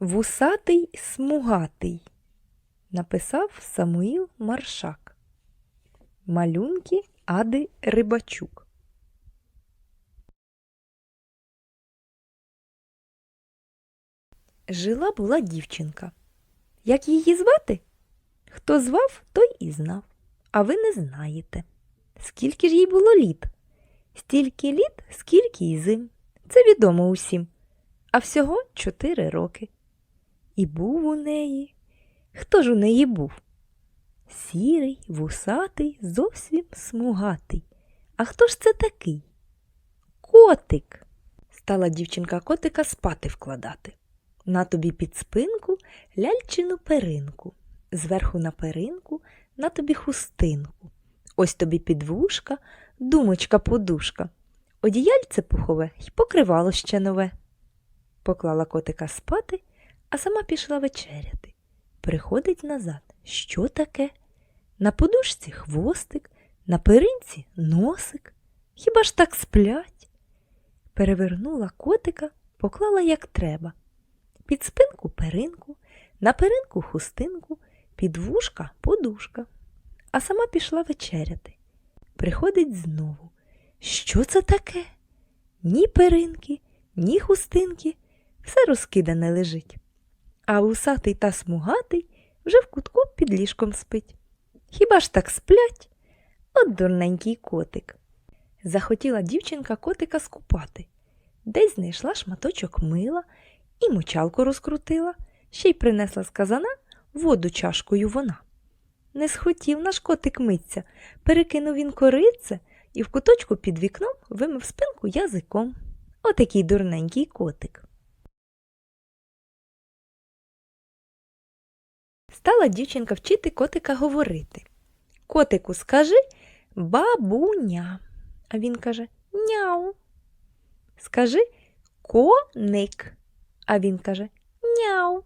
Вусатий смугатий написав Самуїл Маршак. Малюнки Ади Рибачук. Жила була дівчинка. Як її звати? Хто звав, той і знав, а ви не знаєте. Скільки ж їй було літ? Стільки літ, скільки й зим. Це відомо усім. А всього чотири роки. І був у неї. Хто ж у неї був? Сірий, вусатий, зовсім смугатий. А хто ж це такий? Котик. Стала дівчинка котика спати вкладати. На тобі під спинку ляльчину перинку, зверху на перинку на тобі хустинку. Ось тобі підвушка, думочка подушка, одіяльце пухове й покривало ще нове. Поклала котика спати, а сама пішла вечеряти. Приходить назад. Що таке? На подушці хвостик, на перинці носик. Хіба ж так сплять? Перевернула котика, поклала як треба. Під спинку перинку, на перинку хустинку, під вушка подушка. А сама пішла вечеряти. Приходить знову. Що це таке? Ні перинки, ні хустинки, все розкидане лежить. А усатий та смугатий вже в кутку під ліжком спить. Хіба ж так сплять? От дурненький котик. Захотіла дівчинка котика скупати. Десь знайшла шматочок мила і мочалку розкрутила, ще й принесла з казана воду чашкою вона. Не схотів наш котик миться, перекинув він корице і в куточку під вікном вимив спинку язиком. Отакий дурненький котик. Стала дівчинка вчити котика говорити. Котику, скажи бабуня. А він каже няу. Скажи коник. А він каже няу.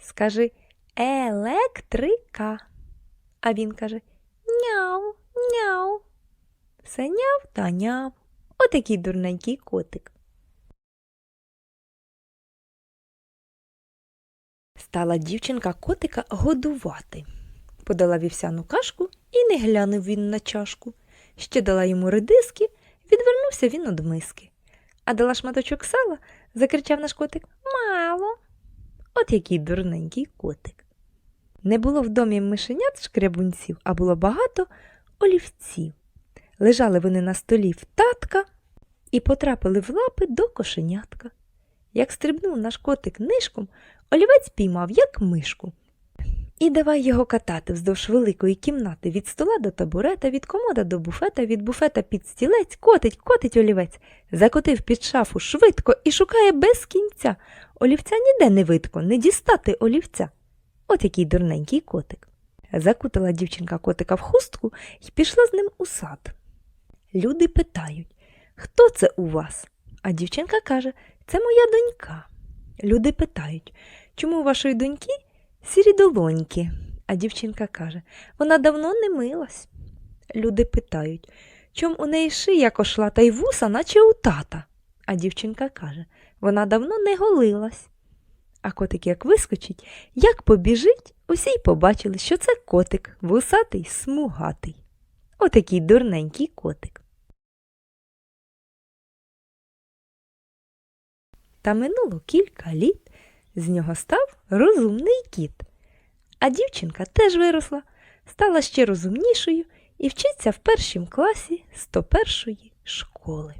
Скажи електрика. А він каже няу, няу. Все няв та няв. Отакий дурненький котик. Стала дівчинка котика годувати. Подала вівсяну кашку і не глянув він на чашку. Ще дала йому редиски, відвернувся він од миски. А дала шматочок сала, закричав наш котик Мало. От який дурненький котик. Не було в домі мишенят шкрябунців, а було багато олівців. Лежали вони на столі в татка і потрапили в лапи до кошенятка. Як стрибнув наш котик нишком, олівець піймав, як мишку. І давай його катати вздовж великої кімнати від стола до табурета, від комода до буфета, від буфета під стілець, котить, котить олівець, закотив під шафу швидко і шукає без кінця. Олівця ніде не видко, не дістати олівця. От який дурненький котик. Закутала дівчинка котика в хустку і пішла з ним у сад. Люди питають, хто це у вас? А дівчинка каже, це моя донька. Люди питають, чому вашої доньки сірі долоньки? А дівчинка каже, вона давно не милась. Люди питають, чом у неї шия кошла та й вуса, наче у тата. А дівчинка каже, вона давно не голилась. А котик як вискочить, як побіжить, усі й побачили, що це котик, вусатий, смугатий. Отакий дурненький котик. Та минуло кілька літ, з нього став розумний кіт. А дівчинка теж виросла, стала ще розумнішою і вчиться в першім класі 101-ї школи.